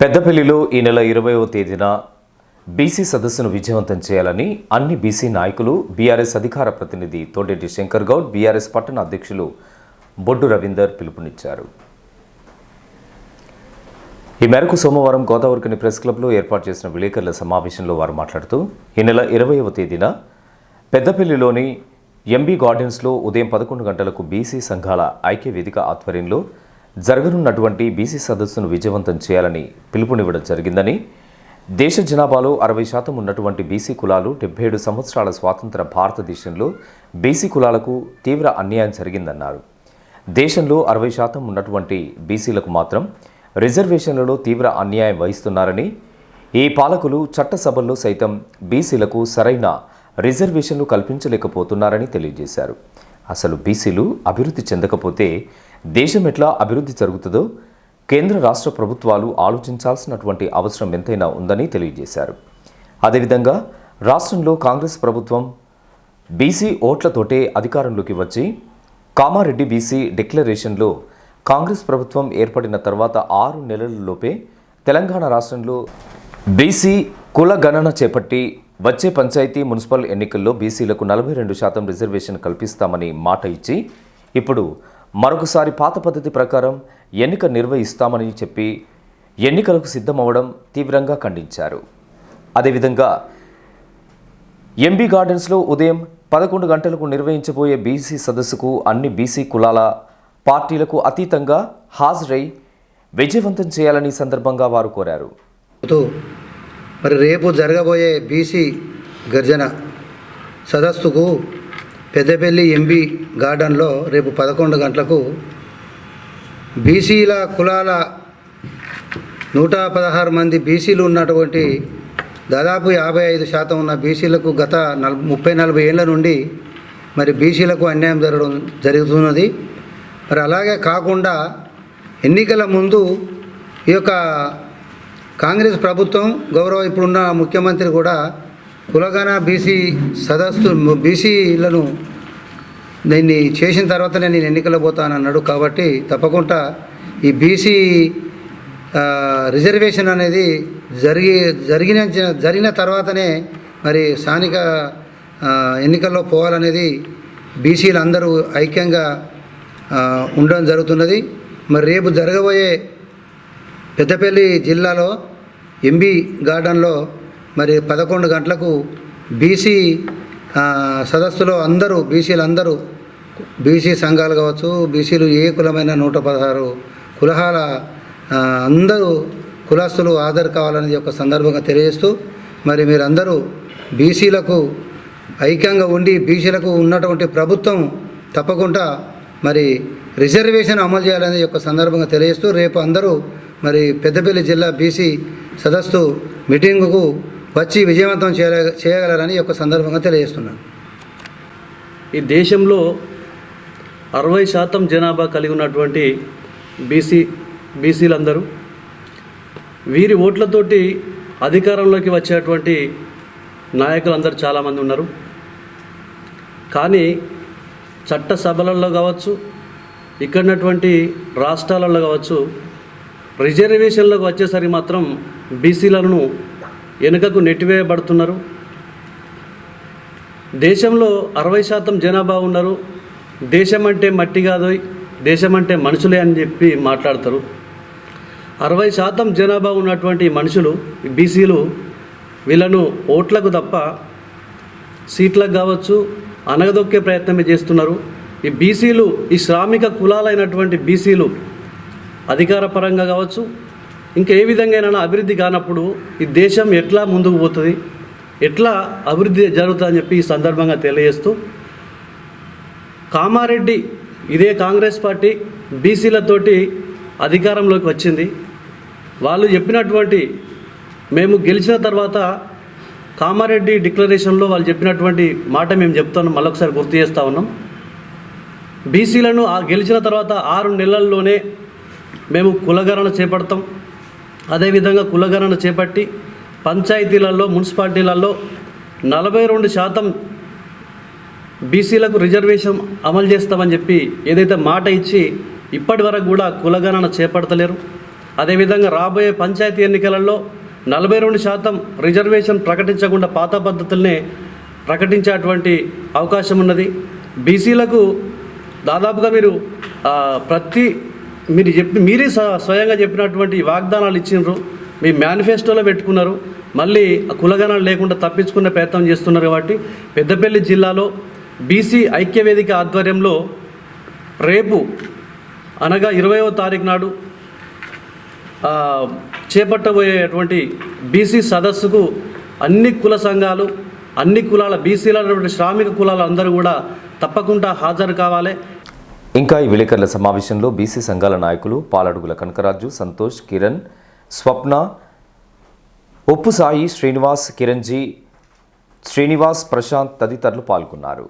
పెద్దపల్లిలో ఈ నెల ఇరవైవ తేదీన బీసీ సదస్సును విజయవంతం చేయాలని అన్ని బీసీ నాయకులు బీఆర్ఎస్ అధికార ప్రతినిధి తోడెడ్డి శంకర్ గౌడ్ బీఆర్ఎస్ పట్టణ అధ్యక్షులు బొడ్డు రవీందర్ పిలుపునిచ్చారు. ఈ మేరకు సోమవారం గోదావరికని ప్రెస్ క్లబ్లో ఏర్పాటు చేసిన విలేకరుల సమావేశంలో వారు మాట్లాడుతూ ఈ నెల ఇరవయవ తేదీన పెద్దపల్లిలోని ఎంబీ గార్డెన్స్లో ఉదయం పదకొండు గంటలకు బీసీ సంఘాల ఐక్య వేదిక ఆధ్వర్యంలో జరగనున్నటువంటి బీసీ సదస్సును విజయవంతం చేయాలని పిలుపునివ్వడం జరిగిందని దేశ జనాభాలో అరవై శాతం ఉన్నటువంటి బీసీ కులాలు డెబ్బై ఏడు సంవత్సరాల స్వాతంత్ర భారతదేశంలో బీసీ కులాలకు తీవ్ర అన్యాయం జరిగిందన్నారు. దేశంలో అరవై శాతం ఉన్నటువంటి బీసీలకు మాత్రం రిజర్వేషన్లలో తీవ్ర అన్యాయం వహిస్తున్నారని ఈ పాలకులు చట్టసభల్లో సైతం బీసీలకు సరైన రిజర్వేషన్లు కల్పించలేకపోతున్నారని తెలియజేశారు. అసలు బీసీలు అభివృద్ధి చెందకపోతే దేశం ఎట్లా అభివృద్ధి జరుగుతుందో కేంద్ర రాష్ట్ర ప్రభుత్వాలు ఆలోచించాల్సినటువంటి అవసరం ఎంతైనా ఉందని తెలియజేశారు. అదేవిధంగా రాష్ట్రంలో కాంగ్రెస్ ప్రభుత్వం బీసీ ఓట్లతోటే అధికారంలోకి వచ్చి కామారెడ్డి బీసీ డిక్లరేషన్లో కాంగ్రెస్ ప్రభుత్వం ఏర్పడిన తర్వాత ఆరు నెలలలోపే తెలంగాణ రాష్ట్రంలో బీసీ కుల గణన చేపట్టి వచ్చే పంచాయతీ మున్సిపల్ ఎన్నికల్లో బీసీలకు నలభై రెండు శాతం రిజర్వేషన్ కల్పిస్తామని మాట ఇచ్చి ఇప్పుడు మరొకసారి పాత పద్ధతి ప్రకారం ఎన్నిక నిర్వహిస్తామని చెప్పి ఎన్నికలకు సిద్ధమవడం తీవ్రంగా ఖండించారు. అదేవిధంగా ఎంబీ గార్డెన్స్లో ఉదయం పదకొండు గంటలకు నిర్వహించబోయే బీసీ సదస్సుకు అన్ని బీసీ కులాల పార్టీలకు అతీతంగా హాజరై విజయవంతం చేయాలని సందర్భంగా వారు కోరారు. మరి రేపు జరగబోయే బీసీ గర్జన సదస్సుకు పెద్దపల్లి ఎంబీ గార్డెన్లో రేపు పదకొండు గంటలకు బీసీల కులాల నూట పదహారు మంది బీసీలు ఉన్నటువంటి దాదాపు యాభై ఐదు శాతం ఉన్న బీసీలకు గత నల్ ముప్పై నలభై ఏళ్ళ నుండి మరి బీసీలకు అన్యాయం జరగడం జరుగుతున్నది. మరి అలాగే కాకుండా ఎన్నికల ముందు ఈ యొక్క కాంగ్రెస్ ప్రభుత్వం గౌరవ ఇప్పుడున్న ముఖ్యమంత్రి కూడా కులగన బీసీ సదస్సు బీసీలను దీన్ని చేసిన తర్వాతనే నేను ఎన్నికలు పోతానన్నాడు కాబట్టి తప్పకుండా ఈ బీసీ రిజర్వేషన్ అనేది జరిగి జరిగిన జరిగిన తర్వాతనే మరి స్థానిక ఎన్నికల్లో పోవాలనేది బీసీలు అందరూ ఐక్యంగా ఉండడం జరుగుతున్నది. మరి రేపు జరగబోయే పెద్దపల్లి జిల్లాలో ఎంబీ గార్డెన్లో మరి పదకొండు గంటలకు బీసీ సదస్సులో అందరూ బీసీలు అందరూ బీసీ సంఘాలు కావచ్చు బీసీలు ఏ కులమైన నూట పదహారు కులహాల అందరూ కులస్తులు హాజరు కావాలనేది ఒక సందర్భంగా తెలియజేస్తూ మరి మీరందరూ బీసీలకు ఐక్యంగా ఉండి బీసీలకు ఉన్నటువంటి ప్రభుత్వం తప్పకుండా మరి రిజర్వేషన్ అమలు చేయాలనే యొక్క సందర్భంగా తెలియజేస్తూ రేపు అందరూ మరి పెద్దపల్లి జిల్లా బీసీ సదస్సు మీటింగుకు వచ్చి విజయవంతం చేయ చేయగలరని ఒక యొక్క సందర్భంగా తెలియజేస్తున్నాను. ఈ దేశంలో అరవై శాతం జనాభా కలిగి ఉన్నటువంటి బీసీ బీసీలందరూ వీరి ఓట్లతోటి అధికారంలోకి వచ్చేటువంటి నాయకులందరూ చాలామంది ఉన్నారు. కానీ చట్ట సభలలో కావచ్చు ఇక్కడటువంటి రాష్ట్రాలలో కావచ్చు రిజర్వేషన్లకు వచ్చేసరికి మాత్రం బీసీలను వెనుకకు నెట్టివేయబడుతున్నారు. దేశంలో అరవై శాతం జనాభా ఉన్నారు. దేశం అంటే మట్టి కాదు దేశం అంటే మనుషులే అని చెప్పి మాట్లాడతారు. అరవై శాతం జనాభా ఉన్నటువంటి మనుషులు ఈ బీసీలు వీళ్ళను ఓట్లకు తప్ప సీట్లకు కావచ్చు అనగదొక్కే ప్రయత్నమే చేస్తున్నారు. ఈ బీసీలు ఈ శ్రామిక కులాలైనటువంటి బీసీలు అధికార పరంగా కావచ్చు ఇంకా ఏ విధంగా అభివృద్ధి కానప్పుడు ఈ దేశం ఎట్లా ముందుకు పోతుంది? ఎట్లా అభివృద్ధి జరుగుతుందని చెప్పి ఈ సందర్భంగా తెలియజేస్తూ కామారెడ్డి ఇదే కాంగ్రెస్ పార్టీ బీసీలతోటి అధికారంలోకి వచ్చింది. వాళ్ళు చెప్పినటువంటి మేము గెలిచిన తర్వాత కామారెడ్డి డిక్లరేషన్లో వాళ్ళు చెప్పినటువంటి మాట మేము చెప్తాను మళ్ళొకసారి గుర్తు చేస్తూ ఉన్నాం. బీసీలను ఆ గెలిచిన తర్వాత ఆరు నెలల్లోనే మేము కులగరణ చేపడతాం. అదేవిధంగా కులగణన చేపట్టి పంచాయతీలలో మున్సిపాలిటీలలో నలభై రెండు శాతం బీసీలకు రిజర్వేషన్ అమలు చేస్తామని చెప్పి ఏదైతే మాట ఇచ్చి ఇప్పటి వరకు కూడా కులగణన చేపడతలేరు. అదేవిధంగా రాబోయే పంచాయతీ ఎన్నికలలో నలభై రెండు శాతం రిజర్వేషన్ ప్రకటించకుండా పాత పద్ధతులనే ప్రకటించేటువంటి అవకాశం ఉన్నది. బీసీలకు దాదాపుగా మీరు ప్రతి మీరు చెప్పి మీరే స్వయంగా చెప్పినటువంటి వాగ్దానాలు ఇచ్చిండ్రు మీ మేనిఫెస్టోలో పెట్టుకున్నారు మళ్ళీ కులగణాలు లేకుండా తప్పించుకునే ప్రయత్నం చేస్తున్నారు కాబట్టి పెద్దపల్లి జిల్లాలో బీసీ ఐక్యవేదిక ఆధ్వర్యంలో రేపు అనగా ఇరవయో తారీఖు నాడు చేపట్టబోయేటువంటి బీసీ సదస్సుకు అన్ని కుల సంఘాలు అన్ని కులాల బీసీల శ్రామిక కులాలు అందరూ కూడా తప్పకుండా హాజరు కావాలి. ఇంకా ఈ విలేకరుల సమావేశంలో బీసీ సంఘాల నాయకులు పాలడుగుల కనకరాజు సంతోష్ కిరణ్ స్వప్న ఉప్పు సాయి శ్రీనివాస్ కిరణ్జీ శ్రీనివాస్ ప్రశాంత్ తదితరులు పాల్గొన్నారు.